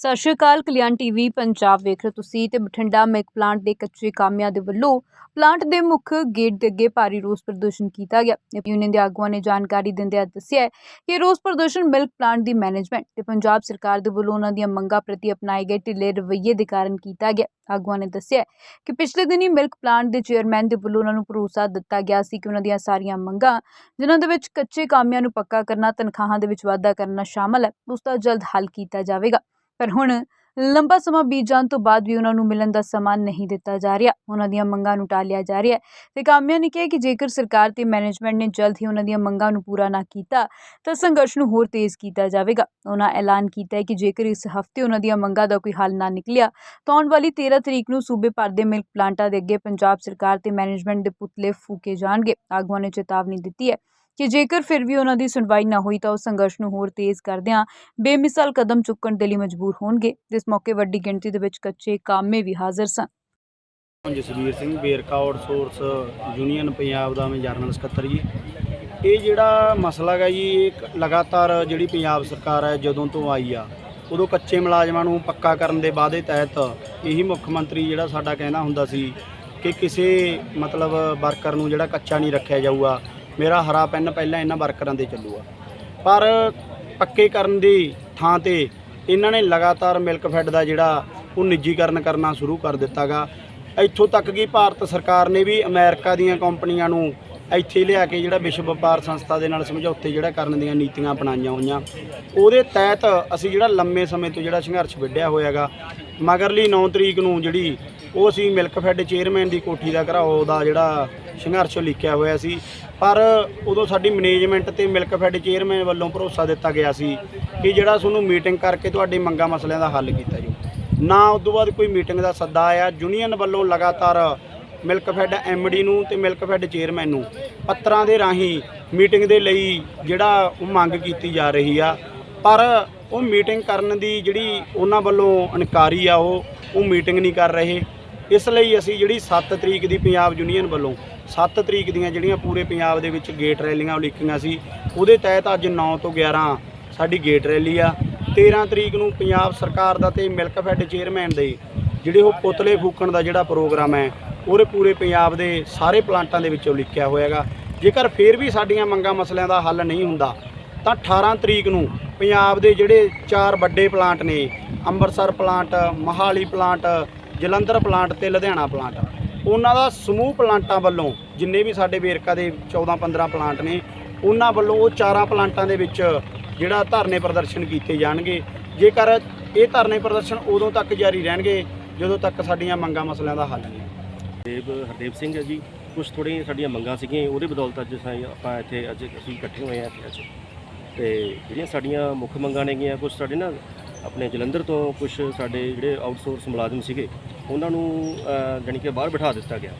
ਸਤਿ ਸ਼੍ਰੀ ਅਕਾਲ, ਕਲਿਆਣ ਟੀਵੀ, ਪੰਜਾਬ ਵੇਖ ਰਹੇ ਹੋ ਤੁਸੀਂ ਤੇ ਬਠਿੰਡਾ ਮਿਲਕ ਪਲਾਂਟ ਦੇ ਕੱਚੇ ਕਾਮਿਆਂ ਦੇ ਵੱਲੋਂ ਪਲਾਂਟ ਦੇ ਮੁੱਖ ਗੇਟ ਦੇ ਅੱਗੇ ਭਾਰੀ ਰੋਸ ਪ੍ਰਦਰਸ਼ਨ ਕੀਤਾ ਗਿਆ। ਯੂਨੀਅਨ ਦੇ ਆਗੂਆਂ ਨੇ ਜਾਣਕਾਰੀ ਦਿੰਦਿਆਂ ਦੱਸਿਆ ਹੈ ਕਿ ਰੋਸ ਪ੍ਰਦਰਸ਼ਨ ਮਿਲਕ ਪਲਾਂਟ ਦੀ ਮੈਨੇਜਮੈਂਟ ਤੇ ਪੰਜਾਬ ਸਰਕਾਰ ਦੇ ਵੱਲੋਂ ਉਹਨਾਂ ਦੀਆਂ ਮੰਗਾਂ ਪ੍ਰਤੀ ਅਪਣਾਏ ਗਏ ਢਿੱਲੇ ਰਵੱਈਏ ਦੇ ਕਾਰਨ ਕੀਤਾ ਗਿਆ। ਆਗੂਆਂ ਨੇ ਦੱਸਿਆ ਹੈ ਕਿ ਪਿਛਲੇ ਦਿਨੀ ਮਿਲਕ ਪਲਾਂਟ ਦੇ ਚੇਅਰਮੈਨ ਦੇ ਵੱਲੋਂ ਉਹਨਾਂ ਨੂੰ ਭਰੋਸਾ ਦਿੱਤਾ ਗਿਆ ਸੀ ਕਿ ਉਹਨਾਂ ਦੀਆਂ ਸਾਰੀਆਂ ਮੰਗਾਂ, ਜਿਨ੍ਹਾਂ ਦੇ ਵਿੱਚ ਕੱਚੇ ਕਾਮਿਆਂ ਨੂੰ ਪੱਕਾ ਕਰਨਾ, ਤਨਖਾਹਾਂ ਦੇ ਵਿੱਚ ਵਾਧਾ ਕਰਨਾ ਸ਼ਾਮਲ ਹੈ ਉਸ ਦਾ ਜਲਦ ਹੱਲ ਕੀਤਾ ਜਾਵੇਗਾ। ਪਰ ਹੁਣ ਲੰਬਾ ਸਮਾਂ ਬੀਤ ਜਾਣ ਤੋਂ ਬਾਅਦ ਵੀ ਉਹਨਾਂ ਨੂੰ ਮਿਲਣ ਦਾ ਸਮਾਂ ਨਹੀਂ ਦਿੱਤਾ ਜਾ ਰਿਹਾ। ਉਹਨਾਂ ਦੀਆਂ ਮੰਗਾਂ ਨੂੰ ਟਾਲਿਆ ਜਾ ਰਿਹਾ ਹੈ। ਤੇ ਕਾਮਿਆਂ ਨੇ ਕਿਹਾ ਕਿ ਜੇਕਰ ਸਰਕਾਰ ਤੇ ਮੈਨੇਜਮੈਂਟ ਨੇ ਜਲਦ ਹੀ ਉਹਨਾਂ ਦੀਆਂ ਮੰਗਾਂ ਨੂੰ ਪੂਰਾ ਨਾ ਕੀਤਾ, ਤਾਂ ਸੰਘਰਸ਼ ਨੂੰ ਹੋਰ ਤੇਜ਼ ਕੀਤਾ ਜਾਵੇਗਾ। ਉਹਨਾਂ ਐਲਾਨ ਕੀਤਾ ਹੈ ਕਿ ਜੇਕਰ ਇਸ ਹਫ਼ਤੇ ਉਹਨਾਂ ਦੀਆਂ ਮੰਗਾਂ ਦਾ ਕੋਈ ਹੱਲ ਨਾ ਨਿਕਲਿਆ, ਤਾਂ ਆਉਣ ਵਾਲੀ 13 ਤਰੀਕ ਨੂੰ ਸੂਬੇ ਭਰ ਦੇ ਮਿਲਕ ਪਲਾਂਟਾਂ ਦੇ ਅੱਗੇ ਪੰਜਾਬ ਸਰਕਾਰ ਤੇ ਮੈਨੇਜਮੈਂਟ ਦੇ ਪੁਤਲੇ ਫੂਕੇ ਜਾਣਗੇ। ਆਗੂਆਂ ਨੇ ਚੇਤਾਵਨੀ ਦਿੱਤੀ ਹੈ ਕਿ ਜੇਕਰ ਫਿਰ ਵੀ ਉਹਨਾਂ ਦੀ ਸੁਣਵਾਈ ਨਾ ਹੋਈ ਤਾਂ ਉਹ ਸੰਘਰਸ਼ ਨੂੰ ਹੋਰ ਤੇਜ਼ ਕਰਦਿਆਂ ਬੇਮਿਸਾਲ ਕਦਮ ਚੁੱਕਣ ਦੇ ਲਈ ਮਜਬੂਰ ਹੋਣਗੇ। ਜਿਸ ਮੌਕੇ ਵੱਡੀ ਗਿਣਤੀ ਦੇ ਵਿੱਚ ਕੱਚੇ ਕਾਮੇ ਵੀ ਹਾਜ਼ਰ ਸਨ। ਜਸਵੀਰ ਸਿੰਘ ਵੇਰਕਾ ਆਊਟਸੋਰਸ ਯੂਨੀਅਨ ਪੰਜਾਬ ਦਾ ਮੈਂ ਜਰਨਲ ਸਕੱਤਰ ਜੀ। ਇਹ ਜਿਹੜਾ ਮਸਲਾ ਹੈਗਾ ਜੀ, ਇਹ ਲਗਾਤਾਰ ਜਿਹੜੀ ਪੰਜਾਬ ਸਰਕਾਰ ਹੈ ਜਦੋਂ ਤੋਂ ਆਈ ਆ, ਉਦੋਂ ਕੱਚੇ ਮੁਲਾਜ਼ਮਾਂ ਨੂੰ ਪੱਕਾ ਕਰਨ ਦੇ ਵਾਅਦੇ ਤਹਿਤ ਇਹੀ ਮੁੱਖ ਮੰਤਰੀ ਜਿਹੜਾ ਸਾਡਾ ਕਹਿਣਾ ਹੁੰਦਾ ਸੀ ਕਿ ਕਿਸੇ ਮਤਲਬ ਵਰਕਰ ਨੂੰ ਜਿਹੜਾ ਕੱਚਾ ਨਹੀਂ ਰੱਖਿਆ ਜਾਊਗਾ ਮੇਰਾ ਹਰਾ ਪੈਨ ਪਹਿਲਾਂ ਇਹਨਾਂ ਵਰਕਰਾਂ ਦੇ ਚੱਲੂਗਾ। ਪਰ ਪੱਕੇ ਕਰਨ ਦੀ ਥਾਂ ਤੇ ਇਹਨਾਂ ਨੇ ਲਗਾਤਾਰ ਮਿਲਕ ਫੈਡ ਦਾ ਜਿਹੜਾ ਉਹ ਨਿੱਜੀਕਰਨ ਕਰਨਾ ਸ਼ੁਰੂ ਕਰ ਦਿੱਤਾਗਾ। ਇੱਥੋਂ ਤੱਕ ਕਿ ਭਾਰਤ ਸਰਕਾਰ ਨੇ ਵੀ ਅਮਰੀਕਾ ਦੀਆਂ ਕੰਪਨੀਆਂ ਨੂੰ ਇੱਥੇ ਲਿਆ ਕੇ ਜਿਹੜਾ ਵਿਸ਼ਵ ਵਪਾਰ ਸੰਸਥਾ ਦੇ ਨਾਲ ਸਮਝੌਤੇ ਜਿਹੜਾ ਕਰਨ ਦੀਆਂ ਨੀਤੀਆਂ ਅਪਣਾਈਆਂ ਹੋਈਆਂ। ਉਹਦੇ ਤਹਿਤ ਅਸੀਂ ਜਿਹੜਾ ਲੰਮੇ ਸਮੇਂ ਤੋਂ ਜਿਹੜਾ ਸੰਘਰਸ਼ ਵਿੱਢਿਆ ਹੋਇਆਗਾ, ਮਗਰਲੀ 9 ਤਰੀਕ ਨੂੰ ਜਿਹੜੀ ਉਹ ਅਸੀਂ ਮਿਲਕ ਫੈਡ ਚੇਅਰਮੈਨ ਦੀ ਕੋਠੀ ਦਾ ਘਰਾਓ ਦਾ ਜਿਹੜਾ ਸੰਘਰਸ਼ ਲਿਖਿਆ ਹੋਇਆ ਸੀ। ਪਰ ਉਦੋਂ ਸਾਡੀ ਮੈਨੇਜਮੈਂਟ ਤੇ ਮਿਲਕ ਫੈਡ ਚੇਅਰਮੈਨ ਵੱਲੋਂ ਭਰੋਸਾ ਦਿੱਤਾ ਗਿਆ ਸੀ ਕਿ ਜਿਹੜਾ ਤੁਹਾਨੂੰ ਮੀਟਿੰਗ ਕਰਕੇ ਤੁਹਾਡੇ ਮੰਗਾਂ ਮਸਲਿਆਂ ਦਾ ਹੱਲ ਕੀਤਾ ਜਾਊ। ਨਾ ਉਸ ਤੋਂ ਬਾਅਦ ਕੋਈ ਮੀਟਿੰਗ ਦਾ ਸੱਦਾ ਆਇਆ। ਯੂਨੀਅਨ ਵੱਲੋਂ ਲਗਾਤਾਰ ਮਿਲਕ ਫੈਡ ਐਮਡੀ ਨੂੰ ਤੇ ਮਿਲਕ ਫੈਡ ਚੇਅਰਮੈਨ ਨੂੰ ਪੱਤਰਾਂ ਦੇ ਰਾਹੀਂ ਮੀਟਿੰਗ ਦੇ ਲਈ ਜਿਹੜਾ ਉਹ ਮੰਗ ਕੀਤੀ ਜਾ ਰਹੀ ਆ। ਪਰ ਉਹ ਮੀਟਿੰਗ ਕਰਨ ਦੀ ਜਿਹੜੀ ਉਹਨਾਂ ਵੱਲੋਂ ਇਨਕਾਰੀ ਆ, ਉਹ ਉਹ ਮੀਟਿੰਗ ਨਹੀਂ ਕਰ ਰਹੇ। ਇਸ ਲਈ ਅਸੀਂ ਜਿਹੜੀ 7 ਤਰੀਕ ਦੀ ਪੰਜਾਬ ਯੂਨੀਅਨ ਵੱਲੋਂ 7 ਤਰੀਕ ਦੀਆਂ ਜਿਹੜੀਆਂ ਪੂਰੇ ਪੰਜਾਬ ਦੇ ਵਿੱਚ ਗੇਟ ਰੈਲੀਆਂ ਉਲੀਕੀਆਂ ਸੀ, ਉਹਦੇ ਤਹਿਤ ਅੱਜ 9 ਤੋਂ 11 ਸਾਡੀ ਗੇਟ ਰੈਲੀ ਆ। 13 ਤਰੀਕ ਨੂੰ ਪੰਜਾਬ ਸਰਕਾਰ ਦਾ ਤੇ ਮਿਲਕ ਫੈਡ ਚੇਅਰਮੈਨ ਦੇ ਜਿਹੜੇ ਉਹ ਪੁਤਲੇ ਫੂਕਣ ਦਾ ਜਿਹੜਾ ਪ੍ਰੋਗਰਾਮ ਹੈ, ਉਹਦੇ ਪੂਰੇ ਪੰਜਾਬ ਦੇ ਸਾਰੇ ਪਲਾਂਟਾਂ ਦੇ ਵਿੱਚੋਂ ਲਿਖਿਆ ਹੋਇਆਗਾ। ਜੇਕਰ ਫੇਰ ਵੀ ਸਾਡੀਆਂ ਮੰਗਾਂ ਮਸਲਿਆਂ ਦਾ ਹੱਲ ਨਹੀਂ ਹੁੰਦਾ, ਤਾਂ 18 ਤਰੀਕ ਨੂੰ ਪੰਜਾਬ ਦੇ ਜਿਹੜੇ ਚਾਰ ਵੱਡੇ ਪਲਾਂਟ ਨੇ, Amritsar plant, Mohali plant Jalandhar plant ਤੇ ਲੁਧਿਆਣਾ ਪਲਾਂਟ। ਉਹਨਾਂ ਦਾ ਸਮੂਹ ਪਲਾਂਟਾਂ ਵੱਲੋਂ ਜਿੰਨੇ ਵੀ ਸਾਡੇ ਵੇਰਕਾ ਦੇ 14 15 ਪਲਾਂਟ ਨੇ, ਉਹਨਾਂ ਵੱਲੋਂ ਉਹ ਚਾਰਾਂ ਪਲਾਂਟਾਂ ਦੇ ਵਿੱਚ ਜਿਹੜਾ ਧਰਨੇ ਪ੍ਰਦਰਸ਼ਨ ਕੀਤੇ ਜਾਣਗੇ। ਜੇਕਰ ਇਹ ਧਰਨੇ ਪ੍ਰਦਰਸ਼ਨ ਉਦੋਂ ਤੱਕ ਜਾਰੀ ਰਹਿਣਗੇ, ਜਦੋਂ ਤੱਕ ਸਾਡੀਆਂ ਮੰਗਾਂ ਮਸਲਿਆਂ ਦਾ ਹੱਲ ਨਹੀਂ। ਦੇਵ, ਹਰਦੇਵ ਸਿੰਘ ਹੈ ਜੀ। ਕੁਝ ਥੋੜ੍ਹੀਆਂ ਸਾਡੀਆਂ ਮੰਗਾਂ ਸੀਗੀਆਂ, ਉਹਦੇ ਬਦੌਲਤ ਅੱਜ ਅਸੀਂ ਆਪਾਂ ਇੱਥੇ ਅੱਜ ਅਸੀਂ ਇਕੱਠੇ ਹੋਏ ਹਾਂ ਇੱਥੇ। ਅੱਜ ਤੇ ਜਿਹੜੀਆਂ ਸਾਡੀਆਂ ਮੁੱਖ ਮੰਗਾਂ ਨੇਗੀਆਂ ਕੁਝ ਸਾਡੇ ਨਾ ਆਪਣੇ ਜਲੰਧਰ ਤੋਂ ਕੁਝ ਸਾਡੇ ਜਿਹੜੇ ਆਊਟਸੋਰਸ ਮੁਲਾਜ਼ਮ ਸੀਗੇ ਉਹਨਾਂ ਨੂੰ ਅਹ, ਜਾਣੀ ਕਿ ਬਾਹਰ ਬਿਠਾ ਦਿੱਤਾ ਗਿਆ।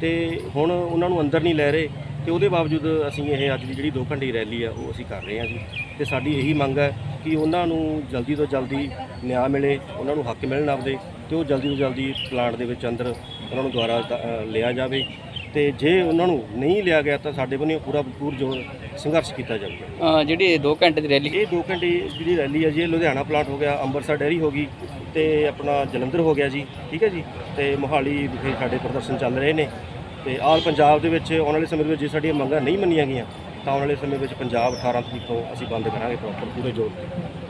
ਤੇ ਹੁਣ ਉਹਨਾਂ ਨੂੰ ਅੰਦਰ ਨਹੀਂ ਲੈ ਰਹੇ ਤੇ ਉਹਦੇ ਬਾਵਜੂਦ ਅਸੀਂ ਇਹ ਅੱਜ ਦੀ ਜਿਹੜੀ 2 ਘੰਟੇ ਰੈਲੀ ਆ ਉਹ ਅਸੀਂ ਕਰ ਰਹੇ ਹਾਂ ਜੀ। ਤੇ ਸਾਡੀ ਇਹੀ ਮੰਗ ਹੈ ਕਿ ਉਹਨਾਂ ਨੂੰ ਜਲਦੀ ਤੋਂ ਜਲਦੀ ਨਿਆਂ ਮਿਲੇ ਉਹਨਾਂ ਨੂੰ ਹੱਕ ਮਿਲਣ ਆਪਦੇ ਤੇ ਉਹ ਜਲਦੀ ਤੋਂ ਜਲਦੀ ਪਲਾਂਟ ਦੇ ਵਿੱਚ ਅੰਦਰ ਉਹਨਾਂ ਨੂੰ ਦੁਆਰਾ ਲਿਆ ਜਾਵੇ। ਤੇ ਜੇ ਉਹਨਾਂ ਨੂੰ ਨਹੀਂ ਲਿਆ ਗਿਆ ਤਾਂ ਸਾਡੇ ਵੱਲੋਂ ਪੂਰਾ ਭਰਪੂਰ ਜੋ ਸੰਘਰਸ਼ ਕੀਤਾ ਜਾਵੇਗਾ ਅ, ਜਿਹੜੀ 2 ਘੰਟੇ ਦੀ ਰੈਲੀ ਇਹ 2 ਘੰਟੇ ਜਿਹੜੀ ਰੈਲੀ ਹੈ ਜੀ ਇਹ ਲੁਧਿਆਣਾ ਪਲਾਂਟ ਹੋ ਗਿਆ ਅੰਮ੍ਰਿਤਸਰ ਡੈਰੀ ਹੋ ਗਈ ਤੇ ਆਪਣਾ ਜਲੰਧਰ ਹੋ ਗਿਆ ਜੀ ਠੀਕ ਹੈ ਜੀ? ਤੇ ਮੋਹਾਲੀ ਵਿਖੇ ਸਾਡੇ ਪ੍ਰਦਰਸ਼ਨ ਚੱਲ ਰਹੇ ਨੇ ਤੇ ਆਲ ਪੰਜਾਬ ਦੇ ਵਿੱਚ ਆਉਣ ਵਾਲੇ ਸਮੇਂ ਦੇ ਵਿੱਚ ਜੇ ਸਾਡੀਆਂ ਮੰਗਾਂ ਨਹੀਂ ਮੰਨੀਆਂ ਗਈਆਂ ਤਾਂ ਆਉਣ ਵਾਲੇ ਸਮੇਂ ਵਿੱਚ ਪੰਜਾਬ 18 ਤਰੀਕ ਤੋਂ ਅਸੀਂ ਬੰਦ ਕਰਾਂਗੇ ਪ੍ਰੋਪਰ ਪੂਰੇ ਜ਼ੋਰ ਤੇ।